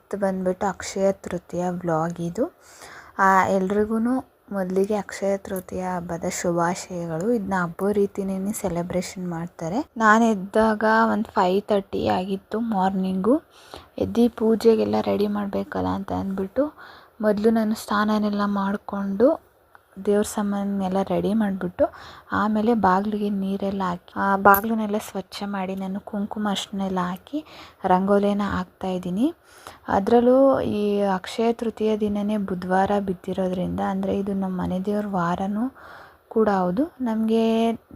ಇವತ್ತು ಬಂದ್ಬಿಟ್ಟು ಅಕ್ಷಯ ತೃತೀಯ ವ್ಲಾಗ್ ಇದು. ಎಲ್ರಿಗೂ ಮೊದಲಿಗೆ ಅಕ್ಷಯ ತೃತೀಯ ಹಬ್ಬದ ಶುಭಾಶಯಗಳು. ಇದನ್ನ ಹಬ್ಬ ರೀತಿನೇ ಸೆಲೆಬ್ರೇಷನ್ ಮಾಡ್ತಾರೆ. ನಾನು ಎದ್ದಾಗ ಒಂದು ಫೈವ್ ತರ್ಟಿ ಆಗಿತ್ತು ಮಾರ್ನಿಂಗು ಎದ್ದು ಪೂಜೆಗೆಲ್ಲ ರೆಡಿ ಮಾಡಬೇಕಲ್ಲ ಅಂತ ಅಂದ್ಬಿಟ್ಟು ಮೊದಲು ನಾನು ಸ್ನಾನನೆಲ್ಲ ಮಾಡಿಕೊಂಡು ದೇವ್ರ ಸಾಮಾನೆಲ್ಲ ರೆಡಿ ಮಾಡಿಬಿಟ್ಟು ಆಮೇಲೆ ಬಾಗಿಲಿಗೆ ನೀರೆಲ್ಲ ಹಾಕಿ, ಆ ಬಾಗಿಲನ್ನೆಲ್ಲ ಸ್ವಚ್ಛ ಮಾಡಿ ನಾನು ಕುಂಕುಮ ಅಷ್ಟನ್ನೆಲ್ಲ ಹಾಕಿ ರಂಗೋಲಿನ ಹಾಕ್ತಾಯಿದ್ದೀನಿ ಅದರಲ್ಲೂ ಈ ಅಕ್ಷಯ ತೃತೀಯ ದಿನವೇ ಬುಧವಾರ ಬಿದ್ದಿರೋದ್ರಿಂದ, ಅಂದರೆ ಇದು ನಮ್ಮ ಮನೆ ದೇವ್ರ ವಾರನೂ ಕೂಡ ಹೌದು. ನಮಗೆ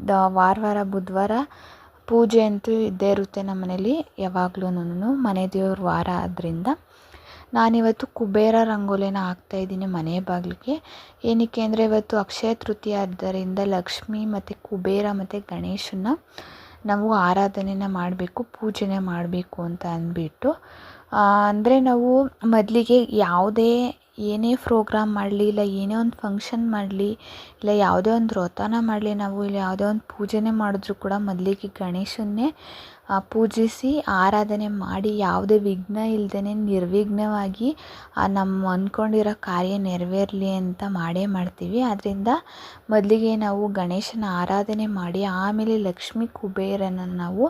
ದ ವಾರ ವಾರ ಬುಧವಾರ ಪೂಜೆ ಅಂತೂ ಇದ್ದೇ ಇರುತ್ತೆ ನಮ್ಮ ಮನೇಲಿ ಯಾವಾಗ್ಲೂನು ಮನೆ ದೇವ್ರ ವಾರ ಆದ್ದರಿಂದ ನಾನಿವತ್ತು ಕುಬೇರ ರಂಗೋಲಿನ ಹಾಕ್ತಾ ಇದ್ದೀನಿ ಮನೆ ಬಾಗಿಲಿಗೆ. ಏನಕ್ಕೆ ಅಂದರೆ ಇವತ್ತು ಅಕ್ಷಯ ತೃತೀಯ ಆದ್ದರಿಂದ ಲಕ್ಷ್ಮಿ ಮತ್ತು ಕುಬೇರ ಮತ್ತು ಗಣೇಶನ ನಾವು ಆರಾಧನೆನ ಮಾಡಬೇಕು, ಪೂಜೆನೆ ಮಾಡಬೇಕು ಅಂತ ಅಂದ್ಬಿಟ್ಟು. ಅಂದರೆ ನಾವು ಮೊದಲಿಗೆ ಯಾವುದೇ ಏನೇ ಪ್ರೋಗ್ರಾಮ್ ಮಾಡಲಿ, ಇಲ್ಲ ಏನೇ ಒಂದು ಫಂಕ್ಷನ್ ಮಾಡಲಿ, ಇಲ್ಲ ಯಾವುದೇ ಒಂದು ವ್ರತನ ಮಾಡಲಿ, ನಾವು ಇಲ್ಲ ಯಾವುದೇ ಒಂದು ಪೂಜೆನೇ ಮಾಡಿದ್ರು ಕೂಡ ಮೊದಲಿಗೆ ಗಣೇಶನ್ನೇ ಪೂಜಿಸಿ, ಆರಾಧನೆ ಮಾಡಿ, ಯಾವುದೇ ವಿಘ್ನ ಇಲ್ಲದೇ ನಿರ್ವಿಘ್ನವಾಗಿ ನಮ್ಮ ಅಂದ್ಕೊಂಡಿರೋ ಕಾರ್ಯ ನೆರವೇರಲಿ ಅಂತ ಮಾಡೇ ಮಾಡ್ತೀವಿ. ಆದ್ದರಿಂದ ಮೊದಲಿಗೆ ನಾವು ಗಣೇಶನ ಆರಾಧನೆ ಮಾಡಿ, ಆಮೇಲೆ ಲಕ್ಷ್ಮೀ ಕುಬೇರನ ನಾವು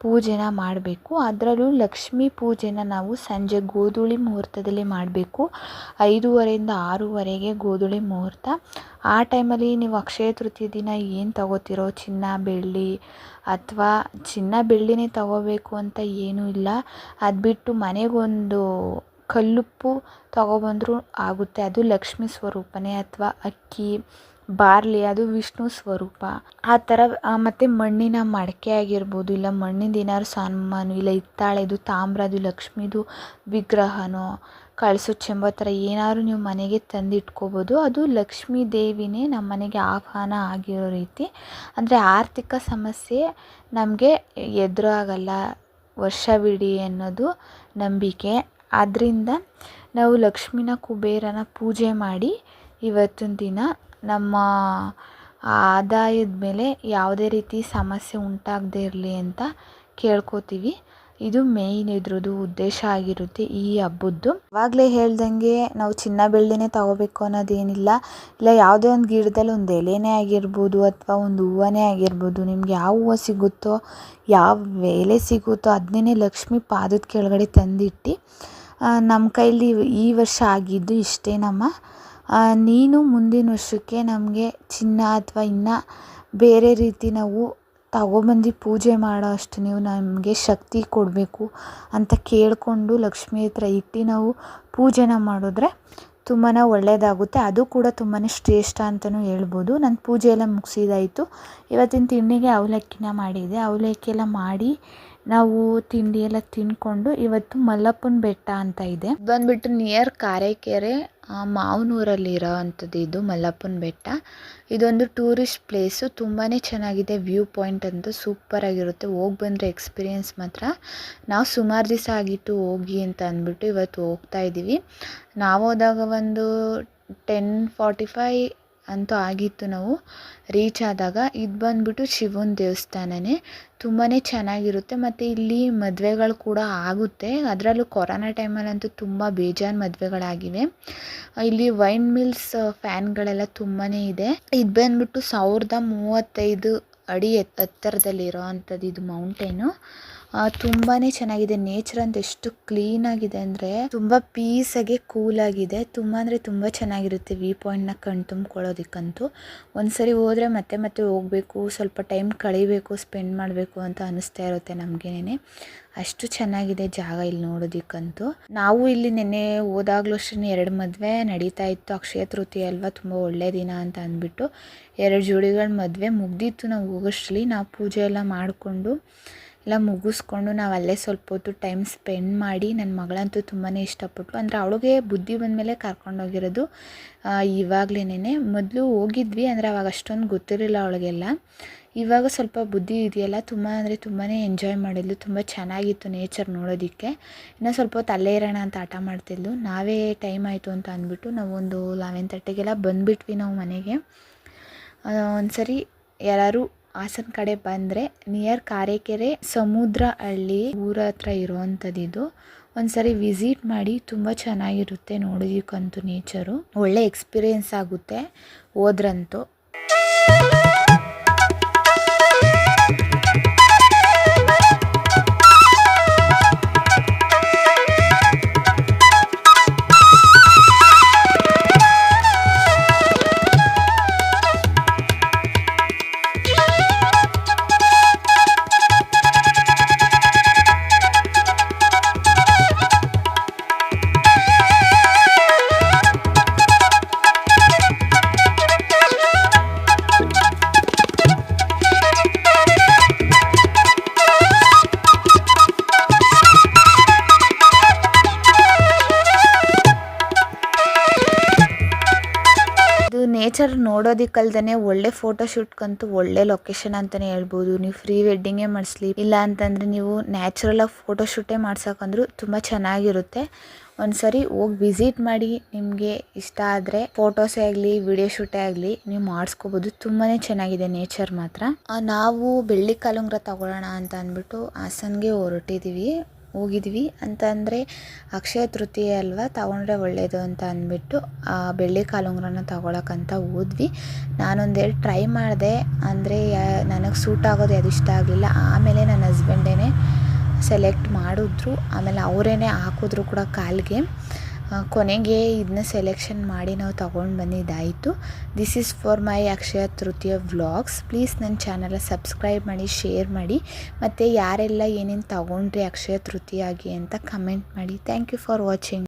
ಪೂಜೆನ ಮಾಡಬೇಕು. ಅದರಲ್ಲೂ ಲಕ್ಷ್ಮೀ ಪೂಜೆನ ನಾವು ಸಂಜೆ ಗೋಧೂಳಿ ಮುಹೂರ್ತದಲ್ಲಿ ಮಾಡಬೇಕು. ಐದೂವರೆಯಿಂದ ಆರೂವರೆಗೆ ಗೋಧೂಳಿ ಮುಹೂರ್ತ. ಆ ಟೈಮಲ್ಲಿ ನೀವು ಅಕ್ಷಯ ತೃತೀಯ ದಿನ ಏನು ತಗೋತಿರೋ, ಚಿನ್ನ, ಬೆಳ್ಳಿ ಅಥವಾ ಚಿನ್ನ, ಬೆಳ್ಳಿನೇ ತಗೋಬೇಕು ಅಂತ ಏನೂ ಇಲ್ಲ. ಅದು ಬಿಟ್ಟು ಮನೆಗೊಂದು ಕಲ್ಲುಪ್ಪು ತಗೊಬಂದರೂ ಆಗುತ್ತೆ. ಅದು ಲಕ್ಷ್ಮೀ ಸ್ವರೂಪನೇ ಅಥವಾ ಅಕ್ಕಿ, ಬಾರ್ಲಿ, ಅದು ವಿಷ್ಣು ಸ್ವರೂಪ. ಆ ಥರ ಮತ್ತು ಮಣ್ಣಿನ ಮಡಕೆ ಆಗಿರ್ಬೋದು, ಇಲ್ಲ ಮಣ್ಣಿಂದ ಏನಾದ್ರು ಸಾಮಾನು, ಇಲ್ಲ ಹಿತ್ತಾಳೆದು, ತಾಮ್ರದು, ಲಕ್ಷ್ಮೀದು ವಿಗ್ರಹನೋ ಕಳಸೋ ಚೆಂಬ ಥರ ಏನಾದ್ರು ನೀವು ಮನೆಗೆ ತಂದಿಟ್ಕೋಬೋದು. ಅದು ಲಕ್ಷ್ಮೀ ದೇವಿನೇ ನಮ್ಮ ಮನೆಗೆ ಆಹ್ವಾನ ಆಗಿರೋ ರೀತಿ. ಅಂದರೆ ಆರ್ಥಿಕ ಸಮಸ್ಯೆ ನಮಗೆ ಎದುರಾಗಲ್ಲ. ವರ್ಷವಿಡೀ ಅನ್ನೋದು ನಂಬಿಕೆ. ಆದ್ದರಿಂದ ನಾವು ಲಕ್ಷ್ಮೀನ ಕುಬೇರನ ಪೂಜೆ ಮಾಡಿ ಇವತ್ತಿನ ದಿನ ನಮ್ಮ ಆದಾಯದ ಮೇಲೆ ಯಾವುದೇ ರೀತಿ ಸಮಸ್ಯೆ ಉಂಟಾಗದೇ ಇರಲಿ ಅಂತ ಕೇಳ್ಕೋತೀವಿ. ಇದು ಮೇಯ್ನ್ ಇದ್ರದ್ದು ಉದ್ದೇಶ ಆಗಿರುತ್ತೆ ಈ ಹಬ್ಬದ್ದು. ಆವಾಗಲೇ ಹೇಳ್ದಂಗೆ ನಾವು ಚಿನ್ನ ಬೆಳ್ಳಿನೇ ತಗೋಬೇಕು ಅನ್ನೋದೇನಿಲ್ಲ. ಇಲ್ಲ, ಯಾವುದೇ ಒಂದು ಗಿಡದಲ್ಲಿ ಒಂದು ಎಲೆನೇ ಆಗಿರ್ಬೋದು ಅಥವಾ ಒಂದು ಹೂವನೇ ಆಗಿರ್ಬೋದು ನಿಮ್ಗೆ ಯಾವ ಹೂವು ಸಿಗುತ್ತೋ, ಯಾವ ಎಲೆ ಸಿಗುತ್ತೋ ಅದನ್ನೇ ಲಕ್ಷ್ಮಿ ಪಾದದ ಕೆಳಗಡೆ ತಂದಿಟ್ಟು ನಮ್ಮ ಕೈಲಿ ಈ ವರ್ಷ ಆಗಿದ್ದು ಇಷ್ಟೇ ನಮ್ಮ. ನೀನು ಮುಂದಿನ ವರ್ಷಕ್ಕೆ ನಮಗೆ ಚಿನ್ನ ಅಥವಾ ಇನ್ನ ಬೇರೆ ರೀತಿ ನಾವು ತಗೊಬಂದು ಪೂಜೆ ಮಾಡೋ ಅಷ್ಟು ನೀವು ನಮಗೆ ಶಕ್ತಿ ಕೊಡಬೇಕು ಅಂತ ಕೇಳಿಕೊಂಡು ಲಕ್ಷ್ಮಿ ಹತ್ರ ಇಟ್ಟು ನಾವು ಪೂಜೆನ ಮಾಡಿದ್ರೆ ತುಂಬಾ ಒಳ್ಳೆಯದಾಗುತ್ತೆ ಅದು ಕೂಡ ತುಂಬಾ ಶ್ರೇಷ್ಠ ಅಂತಲೂ ಹೇಳ್ಬೋದು. ನನ್ನ ಪೂಜೆ ಎಲ್ಲ ಮುಗಿಸಿದಾಯಿತು. ಇವತ್ತಿನ ತಿಂಡಿಗೆ ಅವಲಕ್ಕಿನ ಮಾಡಿದೆ ಅವಲಕ್ಕಿ ಎಲ್ಲ ಮಾಡಿ ನಾವು ತಿಂಡಿ ಎಲ್ಲ ತಿಂದ್ಕೊಂಡು ಇವತ್ತು ಮಲ್ಲಪ್ಪನ ಬೆಟ್ಟ ಅಂತ ಇದೆ. ಬಂದ್ಬಿಟ್ಟು ನಿಯರ್ ಕಾರೈಕೆರೆ ಮಾವನೂರಲ್ಲಿರೋ ಅಂಥದ್ದು ಇದು ಮಲ್ಲಪ್ಪನ ಬೆಟ್ಟ. ಇದೊಂದು ಟೂರಿಸ್ಟ್ ಪ್ಲೇಸು ತುಂಬಾ ಚೆನ್ನಾಗಿದೆ ವ್ಯೂ ಪಾಯಿಂಟ್ ಅಂತೂ ಸೂಪರಾಗಿರುತ್ತೆ ಹೋಗಿ ಬಂದರೆ ಎಕ್ಸ್ಪೀರಿಯೆನ್ಸ್ ಮಾತ್ರ. ನಾವು ಸುಮಾರು ದಿವಸ ಆಗಿತ್ತು ಹೋಗಿ ಅಂತ ಅಂದ್ಬಿಟ್ಟು ಇವತ್ತು ಹೋಗ್ತಾ ಇದ್ದೀವಿ ನಾವು ಹೋದಾಗ ಒಂದು ಟೆನ್ ಫಾರ್ಟಿ ಫೈ ಅಂತೂ ಆಗಿತ್ತು ನಾವು. ರೀಚ್ ಆದಾಗ ಇದು ಬಂದುಬಿಟ್ಟು ಶಿವನ ದೇವಸ್ಥಾನನೇ. ತುಂಬಾ ಚೆನ್ನಾಗಿರುತ್ತೆ. ಮತ್ತು ಇಲ್ಲಿ ಮದುವೆಗಳು ಕೂಡ ಆಗುತ್ತೆ. ಅದರಲ್ಲೂ ಕೊರೋನಾ ಟೈಮಲ್ಲಂತೂ ತುಂಬ ಬೇಜಾನು ಮದುವೆಗಳಾಗಿವೆ. ಇಲ್ಲಿ ವೈನ್ ಮಿಲ್ಸ್ ಫ್ಯಾನ್ಗಳೆಲ್ಲ ತುಂಬಾ ಇದೆ. ಇದು ಬಂದುಬಿಟ್ಟು ಸಾವಿರದ ಮೂವತ್ತೈದು ಅಡಿ ಎತ್ತರದಲ್ಲಿರೋ ಅಂಥದ್ದು ಇದು ಮೌಂಟೇನು. ತುಂಬಾ ಚೆನ್ನಾಗಿದೆ. ನೇಚರ್ ಅಂತ ಎಷ್ಟು ಕ್ಲೀನ್ ಆಗಿದೆ ಅಂದ್ರೆ ತುಂಬಾ ಪೀಸ್ ಆಗಿ ಕೂಲ್ ಆಗಿದೆ. ತುಂಬಾ ಅಂದ್ರೆ ತುಂಬಾ ಚೆನ್ನಾಗಿರುತ್ತೆ ವ್ಯೂ ಪಾಯಿಂಟ್ನ ಕಣ್ ಒಂದು ಸರಿ ಹೋದರೆ ಮತ್ತೆ ಮತ್ತೆ ಹೋಗ್ಬೇಕು, ಸ್ವಲ್ಪ ಟೈಮ್ ಕಳಿಬೇಕು ಸ್ಪೆಂಡ್ ಮಾಡಬೇಕು ಅಂತ ಅನಿಸ್ತಾ ಇರುತ್ತೆ ನಮಗೇನೆ ಅಷ್ಟು ಚೆನ್ನಾಗಿದೆ ಜಾಗ ಇಲ್ಲಿ ನೋಡೋದಿಕ್ಕಂತೂ. ನಾವು ಇಲ್ಲಿ ನೆನ್ನೆ ಹೋದಾಗ್ಲೂ ಅಷ್ಟೇ ಎರಡು ಮದುವೆ ನಡೀತಾ ಇತ್ತು. ಅಕ್ಷಯ ತೃತೀಯ ಅಲ್ವಾ? ತುಂಬ ಒಳ್ಳೆ ದಿನ ಅಂತ ಅಂದ್ಬಿಟ್ಟು ಎರಡು ಜೋಡಿಗಳ ಮದುವೆ ಮುಗ್ದಿತ್ತು ನಾವು ಹೋಗೋಷ್ಟ್ರಲ್ಲಿ. ನಾವು ಪೂಜೆ ಎಲ್ಲ ಮಾಡಿಕೊಂಡು ಎಲ್ಲ ಮುಗಿಸ್ಕೊಂಡು ನಾವು ಅಲ್ಲೇ ಸ್ವಲ್ಪ ಹೊತ್ತು ಟೈಮ್ ಸ್ಪೆಂಡ್ ಮಾಡಿ ನನ್ನ ಮಗಳಂತೂ ತುಂಬಾ ಇಷ್ಟಪಟ್ಟು ಅಂದರೆ ಅವಳಿಗೆ ಬುದ್ಧಿ ಬಂದಮೇಲೆ ಕರ್ಕೊಂಡೋಗಿರೋದು ಇವಾಗ್ಲೇನೆ ಮೊದಲು ಹೋಗಿದ್ವಿ ಅಂದರೆ ಅವಾಗ ಅಷ್ಟೊಂದು ಗೊತ್ತಿರಲಿಲ್ಲ ಅವಳಿಗೆಲ್ಲ. ಇವಾಗ ಸ್ವಲ್ಪ ಬುದ್ಧಿ ಇದೆಯಲ್ಲ, ತುಂಬ ಅಂದರೆ ತುಂಬಾ ಎಂಜಾಯ್ ಮಾಡಿದ್ಲು. ತುಂಬ ಚೆನ್ನಾಗಿತ್ತು ನೇಚರ್ ನೋಡೋದಕ್ಕೆ. ಇನ್ನೂ ಸ್ವಲ್ಪ ಹೊತ್ತು ಅಲ್ಲೇ ಇರೋಣ ಅಂತ ಆಟ ಮಾಡ್ತಿದ್ಲು. ನಾವೇ ಟೈಮ್ ಆಯಿತು ಅಂತ ಅಂದ್ಬಿಟ್ಟು ನಾವು ಒಂದು ಲೆವೆನ್ ತರ್ಟಿಗೆಲ್ಲ ಬಂದುಬಿಟ್ವಿ ನಾವು ಮನೆಗೆ. ಒಂದು ಸರಿ ಯಾರು ಹಾಸನ ಕಡೆ ಬಂದರೆ ನಿಯರ್ ಕಾರೆಕೆರೆ ಸಮುದ್ರ ಹಳ್ಳಿ ಊರ ಹತ್ರ ಇರುವಂಥದ್ದು ಇದು ಒಂದ್ಸರಿ ವಿಸಿಟ್ ಮಾಡಿ ತುಂಬ ಚೆನ್ನಾಗಿರುತ್ತೆ ನೋಡೋದಕ್ಕಂತೂ ನೇಚರು ಒಳ್ಳೆ ಎಕ್ಸ್ಪೀರಿಯೆನ್ಸ್ ಆಗುತ್ತೆ ಹೋದ್ರಂತೂ. ನೇಚರ್ ನೋಡೋದಿಕ್ಕಲ್ದೇ ಒಳ್ಳೆ ಫೋಟೋ ಶೂಟ್ಗಂತೂ ಒಳ್ಳೆ ಲೊಕೇಶನ್ ಅಂತಲೇ ಹೇಳ್ಬೋದು. ನೀವು ಫ್ರೀ ವೆಡ್ಡಿಂಗೇ ಮಾಡಿಸ್ಲಿ, ಇಲ್ಲ ಅಂತಂದರೆ ನೀವು ನ್ಯಾಚುರಲಾಗಿ ಫೋಟೋ ಶೂಟೇ ಮಾಡ್ಸೋಕಂದ್ರೂ ತುಂಬ ಚೆನ್ನಾಗಿರುತ್ತೆ. ಒಂದ್ಸರಿ ಹೋಗಿ ವಿಸಿಟ್ ಮಾಡಿ, ನಿಮಗೆ ಇಷ್ಟ ಆದರೆ ಫೋಟೋಸೇ ಆಗಲಿ ವಿಡಿಯೋ ಶೂಟೇ ಆಗಲಿ, ನೀವು ಮಾಡಿಸ್ಕೋಬೋದು. ತುಂಬಾ ಚೆನ್ನಾಗಿದೆ ನೇಚರ್ ಮಾತ್ರ. ನಾವು ಬೆಳ್ಳಿ ಕಾಲುಂಗ್ರ ತಗೊಳ್ಳೋಣ ಅಂತ ಅಂದ್ಬಿಟ್ಟು ಹಾಸನ್ಗೆ ಹೊರಟಿದ್ದೀವಿ ಹೋಗಿದ್ವಿ. ಅಂತಂದರೆ ಅಕ್ಷಯ ತೃತೀಯ ಅಲ್ವಾ? ತಗೊಂಡ್ರೆ ಒಳ್ಳೆಯದು ಅಂತ ಅಂದ್ಬಿಟ್ಟು ಆ ಬೆಳ್ಳಿ ಕಾಲುಂಗ್ರನ ತಗೊಳಕ್ಕಂತ ಹೋದ್ವಿ. ನಾನೊಂದೆರಡು ಟ್ರೈ ಮಾಡಿದೆ. ಅಂದರೆ ನನಗೆ ಸೂಟ್ ಆಗೋದು ಅದು ಇಷ್ಟ ಆಗಲಿಲ್ಲ. ಆಮೇಲೆ ನನ್ನ ಹಸ್ಬೆಂಡೇ ಸೆಲೆಕ್ಟ್ ಮಾಡಿದ್ರು. ಆಮೇಲೆ ಅವರೇನೆ ಹಾಕಿದ್ರು ಕೂಡ ಕಾಲಿಗೆ. ಕೊನೆಗೆ ಇದನ್ನ ಸೆಲೆಕ್ಷನ್ ಮಾಡಿ ನಾವು ತೊಗೊಂಡು ಬಂದಿದ್ದಾಯಿತು. This is for my Akshaya Tritiya vlogs please ನನ್ನ ಚಾನಲ್ ಸಬ್ಸ್ಕ್ರೈಬ್ ಮಾಡಿ ಶೇರ್ ಮಾಡಿ. ಮತ್ತು ಯಾರೆಲ್ಲ ಏನೇನು ತಗೊಂಡ್ರಿ ಅಕ್ಷಯ ತೃತೀಯಾಗಿ ಅಂತ ಕಮೆಂಟ್ ಮಾಡಿ. Thank you for watching